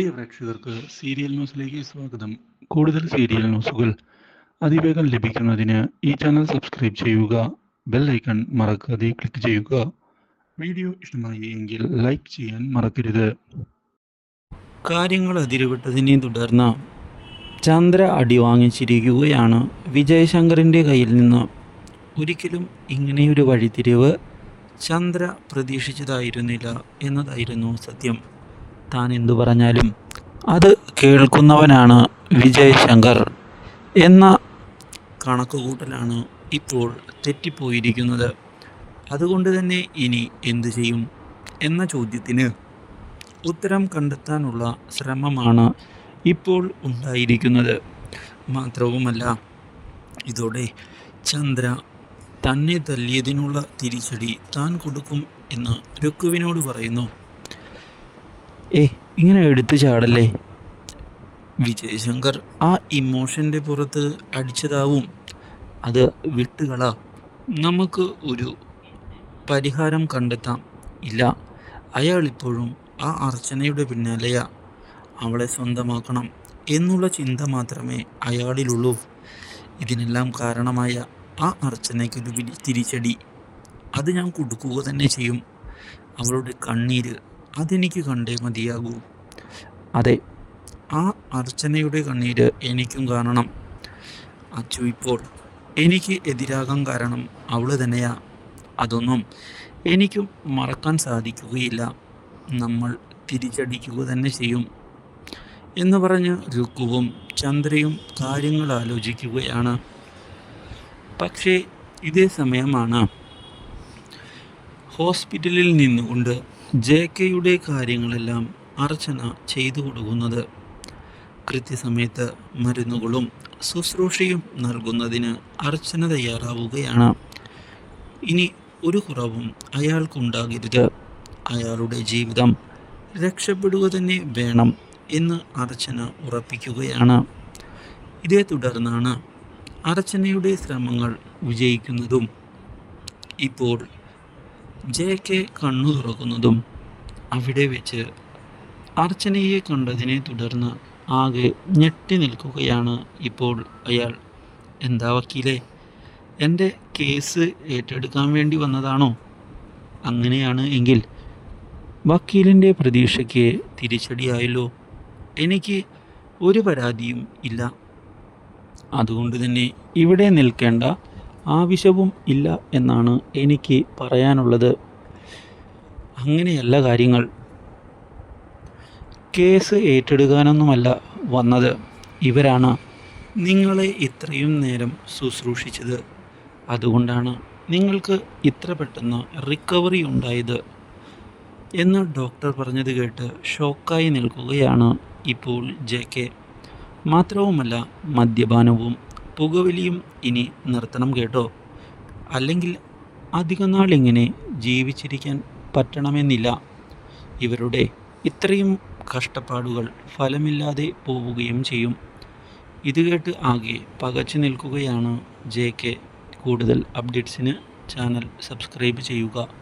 പ്രിയ പ്രേക്ഷകർക്ക് സീരിയൽ ന്യൂസിലേക്ക് സ്വാഗതം. കൂടുതൽ സീരിയൽ ന്യൂസുകൾ അതിവേഗം ലഭിക്കുന്നതിന് ഈ ചാനൽ സബ്സ്ക്രൈബ് ചെയ്യുക ബെൽ ഐക്കൺ മറക്കാതെ ക്ലിക്ക് ചെയ്യുക. വീഡിയോ ഇഷ്ടമായി എങ്കിൽ ലൈക്ക് ചെയ്യാൻ മറക്കരുത്. കാര്യങ്ങൾ അതിരുവിട്ടതിനെ തുടർന്ന് ചന്ദ്ര അടി വാങ്ങിച്ചിരിക്കുകയാണ് വിജയശങ്കറിന്റെ കയ്യിൽ നിന്ന്. ഒരിക്കലും ഇങ്ങനെയൊരു വഴിത്തിരിവ് ചന്ദ്ര പ്രതീക്ഷിച്ചതായിരുന്നില്ല എന്നതായിരുന്നു സത്യം. താൻ എന്തു പറഞ്ഞാലും അത് കേൾക്കുന്നവനാണ് വിജയശങ്കർ എന്ന കണക്കുകൂട്ടലാണ് ഇപ്പോൾ തെറ്റിപ്പോയിരിക്കുന്നത്. അതുകൊണ്ട് തന്നെ ഇനി എന്തു ചെയ്യും എന്ന ചോദ്യത്തിന് ഉത്തരം കണ്ടെത്താനുള്ള ശ്രമമാണ് ഇപ്പോൾ ഉണ്ടായിരിക്കുന്നത്. മാത്രവുമല്ല ഇതോടെ ചന്ദ്ര തന്നെ തല്ലിയതിനുള്ള തിരിച്ചടി താൻ കൊടുക്കും എന്ന് രുക്കുവിനോട് പറയുന്നു. ഏ ഇങ്ങനെ എടുത്തു ചാടല്ലേ? വിജയശങ്കർ ആ ഇമോഷന്റെ പുറത്ത് അടിച്ചതാവും. അത് വിട്ടുകള. നമുക്ക് ഒരു പരിഹാരം കണ്ടെത്താം. ഇല്ല അയാൾ ഇപ്പോഴും ആ അർച്ചനയുടെ പിന്നാലെയാ. അവളെ സ്വന്തമാക്കണം എന്നുള്ള ചിന്ത മാത്രമേ അയാളിലുള്ളൂ. ഇതിനെല്ലാം കാരണമായ ആ അർച്ചനയ്ക്കൊരു തിരിച്ചടി. അത് ഞാൻ കൊടുക്കുക തന്നെ ചെയ്യും. അവളുടെ കണ്ണീര് അതെനിക്ക് കണ്ടേ മതിയാകൂ. അതെ. ആ അർച്ചനയുടെ കണ്ണീര് എനിക്കും കാണണം. അച്ചു ഇപ്പോൾ എനിക്ക് എതിരാകാൻ കാരണം അവൾ തന്നെയാ. അതൊന്നും എനിക്കും മറക്കാൻ സാധിക്കുകയില്ല. നമ്മൾ തിരിച്ചടിക്കുക തന്നെ ചെയ്യും എന്ന് പറഞ്ഞ് രുക്കുവും ചന്ദ്രയും കാര്യങ്ങൾ ആലോചിക്കുകയാണ്. പക്ഷേ ഇതേ സമയമാണ് ഹോസ്പിറ്റലിൽ നിന്നുകൊണ്ട് ജെ കെയുടെ കാര്യങ്ങളെല്ലാം അർച്ചന ചെയ്തു കൊടുക്കുന്നത്. കൃത്യസമയത്ത് മരുന്നുകളും ശുശ്രൂഷയും നൽകുന്നതിന് അർച്ചന തയ്യാറാവുകയാണ്. ഇനി ഒരു കുറവും അയാൾക്കുണ്ടാകരുത്. അയാളുടെ ജീവിതം രക്ഷപ്പെടുക തന്നെ വേണം എന്ന് അർച്ചന ഉറപ്പിക്കുകയാണ്. ഇതേ തുടർന്നാണ് അർച്ചനയുടെ ശ്രമങ്ങൾ വിജയിക്കുന്നതും ഇപ്പോൾ ജെ കെ കണ്ണു തുറക്കുന്നതും അവിടെ വെച്ച് അർച്ചനയെ കണ്ടതിനെ തുടർന്ന് ആകെ ഞെട്ടി നിൽക്കുകയാണ് ഇപ്പോൾ അയാൾ. എന്താ വക്കീലേ എന്റെ കേസ് ഏറ്റെടുക്കാൻ വേണ്ടി വന്നതാണോ? അങ്ങനെയാണ് എങ്കിൽ വക്കീലിന്റെ പ്രതീക്ഷയ്ക്ക് തിരിച്ചടിയായല്ലോ. എനിക്ക് ഒരു പരാതിയും ഇല്ല. അതുകൊണ്ട് തന്നെ ഇവിടെ നിൽക്കേണ്ട ആവശ്യവും ഇല്ല എന്നാണ് എനിക്ക് പറയാനുള്ളത്. അങ്ങനെയല്ല കാര്യങ്ങൾ. കേസ് ഏറ്റെടുക്കാനൊന്നുമല്ല വന്നത്. ഇവരാണ് നിങ്ങളെ ഇത്രയും നേരം ശുശ്രൂഷിച്ചത്. അതുകൊണ്ടാണ് നിങ്ങൾക്ക് ഇത്ര പെട്ടെന്ന് റിക്കവറി ഉണ്ടായത്. എന്ന് ഡോക്ടർ പറഞ്ഞത് കേട്ട് ഷോക്കായി നിൽക്കുകയാണ് ഇപ്പോൾ ജെ കെ. മാത്രവുമല്ല മദ്യപാനവും പുകവലിയും ഇനി നിർത്തണം കേട്ടോ. അല്ലെങ്കിൽ അധികം നാൾ ഇങ്ങനെ ജീവിച്ചിരിക്കാൻ പറ്റണമെന്നില്ല. ഇവരുടെ ഇത്രയും കഷ്ടപ്പാടുകൾ ഫലമില്ലാതെ പോവുകയും ചെയ്യും. ഇത് കേട്ട് ആകെ പകച്ചു നിൽക്കുകയാണ് ജെ കെ. കൂടുതൽ അപ്ഡേറ്റ്സിന് ചാനൽ സബ്സ്ക്രൈബ് ചെയ്യുക.